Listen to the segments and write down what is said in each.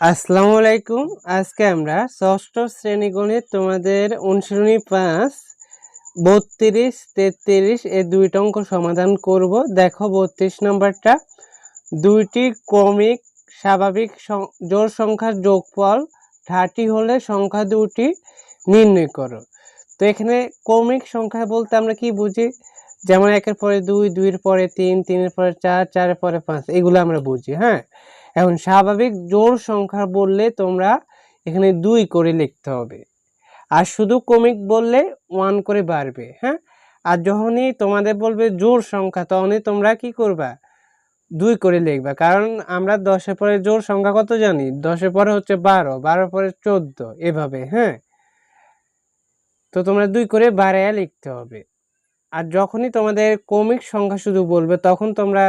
আসসালামু আলাইকুম। আজকে আমরা ষষ্ঠ শ্রেণি গণিত তোমাদের অনুশীলনী পাঁচ, বত্রিশ, তেত্রিশ এই দুইটা অঙ্ক সমাধান করব। দেখো বত্রিশ নম্বরটা। দুইটি ক্রমিক স্বাভাবিক জোড় সংখ্যার যোগফল থার্টি হলে সংখ্যা দুটি নির্ণয় করো। তো এখানে ক্রমিক সংখ্যা বলতে আমরা কি বুঝি? যেমন একের পরে দুই, দুইয়ের পরে তিন, তিনের পরে চার, চারের পরে পাঁচ, এগুলো আমরা বুঝি হ্যাঁ? এখন স্বাভাবিক জোড় সংখ্যা বললে তোমরা এখানে দুই করে লিখতে হবে। আর শুধু কমিক বললে ওয়ান করে বাড়বে হ্যাঁ? আর যখনই তোমাদের বলবে জোর সংখ্যা, তখনই তোমরা কি করবা? দুই করে লিখবা। কারণ আমরা দশের পরে জোর সংখ্যা কত জানি? দশের পরে হচ্ছে বারো বারো পরে চোদ্দ, এভাবে হ্যাঁ? তো তোমরা দুই করে বাড়াইয়া লিখতে হবে। আর যখনই তোমাদের কমিক সংখ্যা শুধু বলবে, তখন তোমরা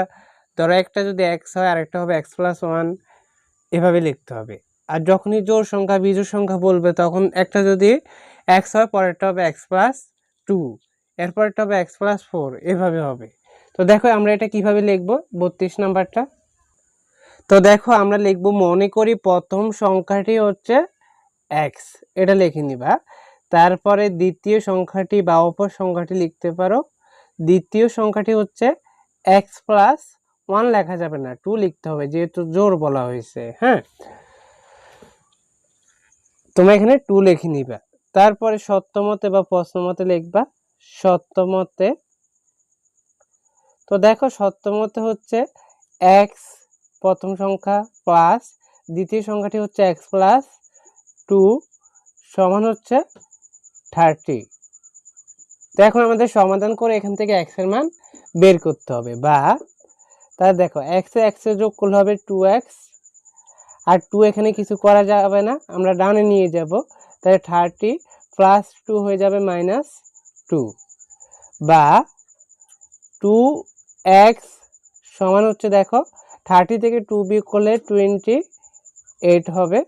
ধরো একটা যদি এক্স হয়, আরেকটা হবে এক্স প্লাস ওয়ান এভাবে লিখতে হবে। আর যখনই জোর সংখ্যা বিজোর সংখ্যা বলবে, তখন একটা যদি এক্স হয়, পরেরটা হবে এক্স প্লাস টু এরপরটা হবে এক্স প্লাস ফোর এভাবে হবে। তো দেখো আমরা এটা কীভাবে লিখব, বত্রিশ নাম্বারটা? তো দেখো আমরা লিখব, মনে করি প্রথম সংখ্যাটি হচ্ছে এক্স এটা লিখে নিবা। তারপরে দ্বিতীয় সংখ্যাটি বা অপর সংখ্যাটি লিখতে পারো। দ্বিতীয় সংখ্যাটি হচ্ছে এক্স প্লাস ওয়ান লেখা যাবে না টু লিখতে হবে, যেহেতু জোর বলা হয়েছে হ্যাঁ? তোমরা এখানে টু লিখে নিবা। তারপরে সত্যমতে বা প্রশ্নমতে লিখবা, সত্যমতে, তো দেখো সত্যমতে হচ্ছে এক্স প্রথম সংখ্যা প্লাস দ্বিতীয় সংখ্যাটি হচ্ছে এক্স প্লাস টু সমান হচ্ছে থার্টি তো এখন আমাদের সমাধান করে এখান থেকে এক্সের মান বের করতে হবে, বা তাহলে দেখো এক্স এক্স যোগ করলে হবে টু এক্স আর টু এখানে কিছু করা যাবে না, আমরা ডানে নিয়ে যাব। তাহলে থার্টি প্লাস টু হয়ে যাবে মাইনাস টু বা টু এক্স সমান হচ্ছে দেখো থার্টি থেকে টু বিয়োগ করলে টোয়েন্টি এইট হবে।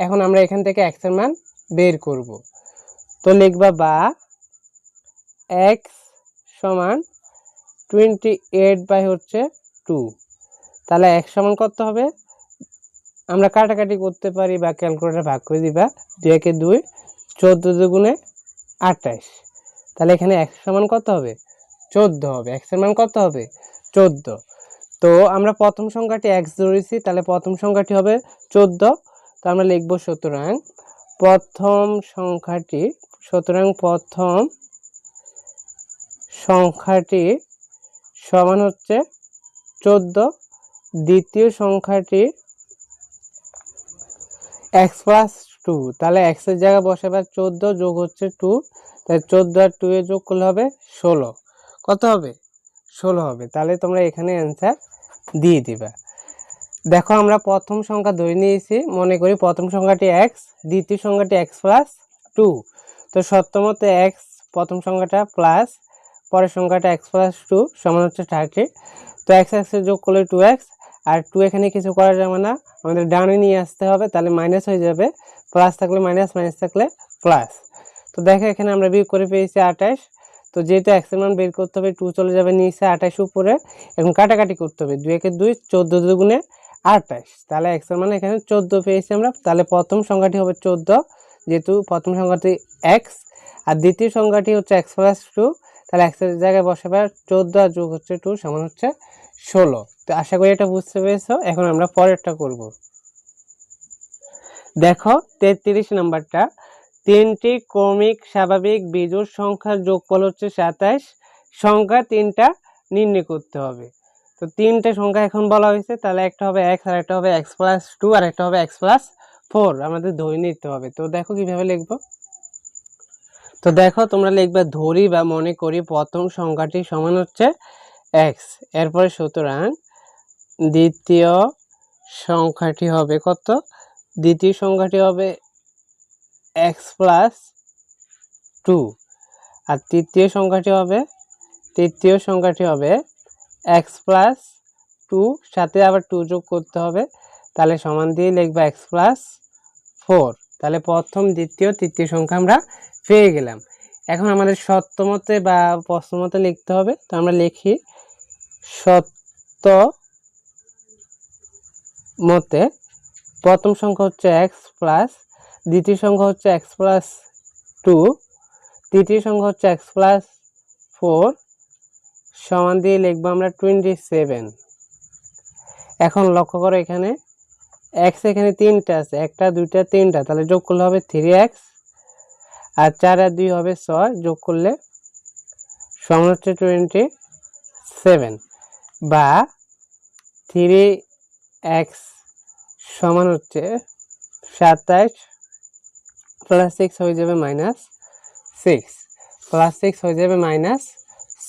এখন আমরা এখান থেকে এক্সের মান বের করব। তো লিখবা বা এক্স সমান টোয়েন্টি এইট বাই হচ্ছে টু তাহলে এক সমান কত হবে? আমরা কাটাকাটি করতে পারি বা ক্যালকুলেটার ভাগ করে দিবা দুই একে দুই, চোদ্দ দুগুণে আঠাশ তাহলে এখানে এক সমান কত হবে? চোদ্দ হবে। এক্সের মান কত হবে? চোদ্দ। তো আমরা প্রথম সংখ্যাটি এক্স ধরেছি, তাহলে প্রথম সংখ্যাটি হবে চোদ্দ। তো আমরা লিখব সুতরাং প্রথম সংখ্যাটি, সুতরাং প্রথম সংখ্যাটি সমান হচ্ছে চোদ্দ। দ্বিতীয় সংখ্যাটি এক্স প্লাস টু তাহলে এক্সের জায়গায় বসাবে চোদ্দ যোগ হচ্ছে টু তাহলে চোদ্দ আর টু এ যোগ করলে হবে ষোলো। কত হবে? ষোলো হবে। তাহলে তোমরা এখানে অ্যান্সার দিয়ে দিবা। দেখো আমরা প্রথম সংখ্যা ধরে নিয়েছি। মনে করি প্রথম সংখ্যাটি এক্স দ্বিতীয় সংখ্যাটি এক্স প্লাস টু তো সপ্তমতে এক্স প্রথম সংখ্যাটা প্লাস পরের সংখ্যাটা এক্স প্লাস টু সমান হচ্ছে থার্টি তো এক্স এক্সে যোগ করলে টু এক্স আর টু এখানে কিছু করা যাবে না। আমাদের ডানে নিয়ে আসতে হবে, তাহলে মাইনাস হয়ে যাবে। প্লাস থাকলে মাইনাস মাইনাস থাকলে প্লাস তো দেখো, এখানে আমরা বিয়োগ করে পেয়েছি আঠাশ। তো যেহেতু এক্সের মান বের করতে হবে টু চলে যাবে নিচে আঠাশ উপরে। এখন কাটাকাটি করতে হবে, দুই একে দুই, চোদ্দ দুগুণে আঠাশ। তাহলে এক্সের মানে এখানে চোদ্দ পেয়েছি আমরা। তাহলে প্রথম সংখ্যাটি হবে চোদ্দ, যেহেতু প্রথম সংখ্যাটি এক্স আর দ্বিতীয় সংখ্যাটি হচ্ছে এক্স প্লাস টু তাহলে এক্সের জায়গায় বসাবে, চোদ্দ আর যোগ হচ্ছে টু সমান হচ্ছে ষোলো। তো আশা করি এটা বুঝতে পেরেছ, এখন আমরা পরেরটা করব। দেখো, তেত্রিশ নাম্বারটা, তিনটি ক্রমিক স্বাভাবিক বিজোড় সংখ্যার যোগফল হচ্ছে সাতাশ সংখ্যা তিনটা নির্ণয় করতে হবে। তো তিনটে সংখ্যা এখন বলা হয়েছে, তাহলে একটা হবে এক্স আর একটা হবে এক্স প্লাস টু আর একটা হবে এক্স প্লাস ফোর আমাদের ধরে নিতে হবে। তো দেখো কীভাবে লিখব। তো দেখো তোমরা লিখবে ধরি বা মনে করি প্রথম সংখ্যাটি সমান হচ্ছে এক্স এরপরে সুতরাং দ্বিতীয় সংখ্যাটি হবে কত? দ্বিতীয় সংখ্যাটি হবে এক্স প্লাস টু আর তৃতীয় সংখ্যাটি হবে, তৃতীয় সংখ্যাটি হবে এক্স প্লাস টু সাথে আবার টু যোগ করতে হবে, তাহলে সমান দিয়ে লিখবে এক্স প্লাস ফোর তাহলে প্রথম, দ্বিতীয়, তৃতীয় সংখ্যা আমরা পেয়ে গেলাম। এখন আমাদের সত্যমতে বা প্রশ্নমতে লিখতে হবে। তো আমরা লিখি, সত্য মতে প্রথম সংখ্যা হচ্ছে এক্স প্লাস দ্বিতীয় সংখ্যা হচ্ছে এক্স প্লাস টু তৃতীয় সংখ্যা হচ্ছে এক্স প্লাস ফোর সমান দিয়ে লিখব আমরা টোয়েন্টি সেভেন এখন লক্ষ্য করো এখানে এক্স এখানে তিনটা আছে, একটা, দুইটা, তিনটা, তাহলে যোগ করলে হবে থ্রি এক্স আর চার আর দুই হবে ছয়, যোগ করলে সমান হচ্ছে টোয়েন্টি সেভেন বা থ্রি এক্স সমান হচ্ছে সাতাইশ প্লাস সিক্স হয়ে যাবে মাইনাস সিক্স প্লাস সিক্স হয়ে যাবে মাইনাস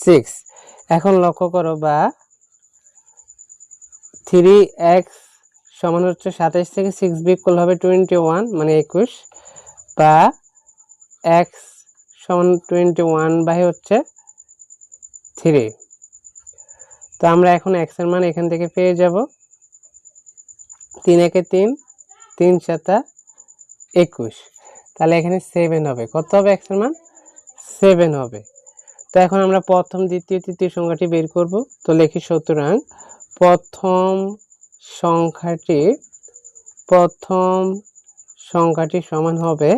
সিক্স এখন লক্ষ্য করো বা থ্রি এক্স সমান হচ্ছে সাতাইশ থেকে সিক্স বিয়োগ করলে হবে টোয়েন্টি ওয়ান মানে একুশ। বা এক্স সমান টোয়েন্টি ওয়ান বাই হচ্ছে থ্রি তো আমরা এখন এক্সের মান এখান থেকে পেয়ে যাব। তিন একে তিন তিন সাতা একুশ। তাহলে এখানে সেভেন হবে। কত হবে এক্সের মান? সেভেন হবে। তো এখন আমরা প্রথম দ্বিতীয়, তৃতীয় সংখ্যাটি বের করব। তো লিখি সুতরাং প্রথম সংখ্যাটি প্রথম সংখ্যাটি সমান হবে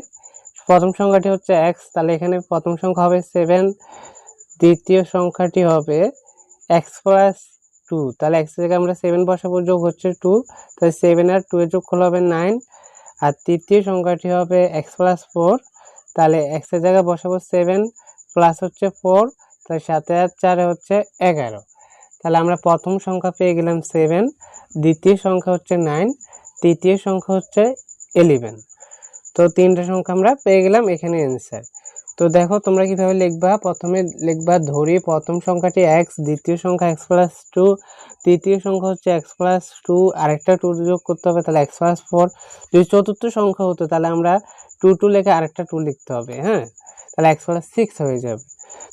প্রথম সংখ্যাটি হচ্ছে এক্স তাহলে এখানে প্রথম সংখ্যা হবে সেভেন দ্বিতীয় সংখ্যাটি হবে এক্স প্লাস টু তাহলে এক্স থেকে আমরা সেভেন বসাবো, যোগ হচ্ছে টু তাহলে সেভেন আর টু এর যোগ করলে হবে নাইন আর তৃতীয় সংখ্যাটি হবে এক্স প্লাস ফোর তাহলে এক্সের জায়গায় বসাবো সেভেন প্লাস হচ্ছে ফোর তাহলে সাথে আর চারে হচ্ছে এগারো, তাহলে আমরা প্রথম সংখ্যা পেয়ে গেলাম সেভেন দ্বিতীয় সংখ্যা হচ্ছে নাইন তৃতীয় সংখ্যা হচ্ছে ইলেভেন তো তিনটা সংখ্যা আমরা পেয়ে গেলাম এখানে অ্যান্সার তো দেখো তোমরা কীভাবে লিখবা? প্রথমে লিখবা ধরি, প্রথম সংখ্যাটি এক্স দ্বিতীয় সংখ্যা এক্স প্লাস টু তৃতীয় সংখ্যা হচ্ছে এক্স প্লাস টু আরেকটা টু যোগ করতে হবে, তাহলে এক্স প্লাস ফোর যদি চতুর্থ সংখ্যা হতো, তাহলে আমরা টু টু লেখে আরেকটা টু লিখতে হবে হ্যাঁ? তাহলে এক্স প্লাস সিক্স হয়ে যাবে।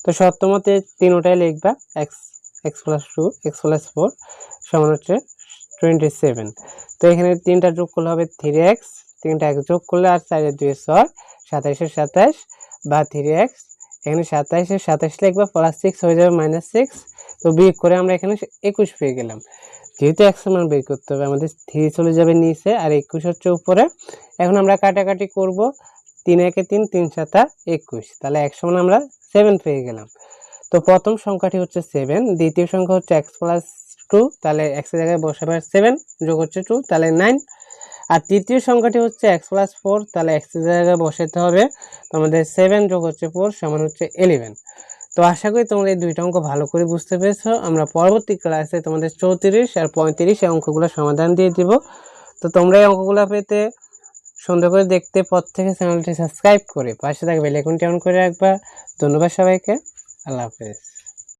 তো সপ্তমতে তিনোটাই লিখবা x x plus two x plus four সমান হচ্ছে টোয়েন্টি সেভেন তো এখানে তিনটা যোগ করলে হবে থ্রি এক্স তিনটা এক্স যোগ করলে আর চারে দুই ছয় সাতাইশ বা থ্রি এক্স এখানে সাতাইশ লিখবা প্লাস সিক্স হয়ে যাবে মাইনাস সিক্স তো বিয়োগ করে আমরা এখানে একুশ পেয়ে গেলাম। যেহেতু একশো মান বের করতে হবে, আমাদের থ্রি চলে যাবে নিচে আর একুশ হচ্ছে উপরে। এখন আমরা কাটাকাটি করব, তিন একে তিন তিন সাতা একুশ। তাহলে একশো মান আমরা সেভেন পেয়ে গেলাম। তো প্রথম সংখ্যাটি হচ্ছে সেভেন দ্বিতীয় সংখ্যা হচ্ছে এক্স প্লাস টু তাহলে এক্সের জায়গায় বসে বসাবে সেভেন যোগ হচ্ছে টু তাহলে নাইন আর তৃতীয় সংখ্যাটি হচ্ছে এক্স প্লাস ফোর তাহলে এক্সের জায়গায় বসাতে হবে। তোমাদের সেভেন যোগ হচ্ছে ফোর সমান হচ্ছে ইলেভেন তো আশা করি তোমরা এই দুইটা অঙ্ক ভালো করে বুঝতে পেরেছ। আমরা পরবর্তী ক্লাসে তোমাদের চৌত্রিশ আর পঁয়ত্রিশ এই অঙ্কগুলো সমাধান দিয়ে দিব। তো তোমরা এই অঙ্কগুলো পেতে সুন্দর করে দেখতে পর থেকে চ্যানেলটি সাবস্ক্রাইব করে পাশে থাকবে লেখনটি অন করে রাখবা। ধন্যবাদ সবাইকে। আল্লাহ হাফেজ।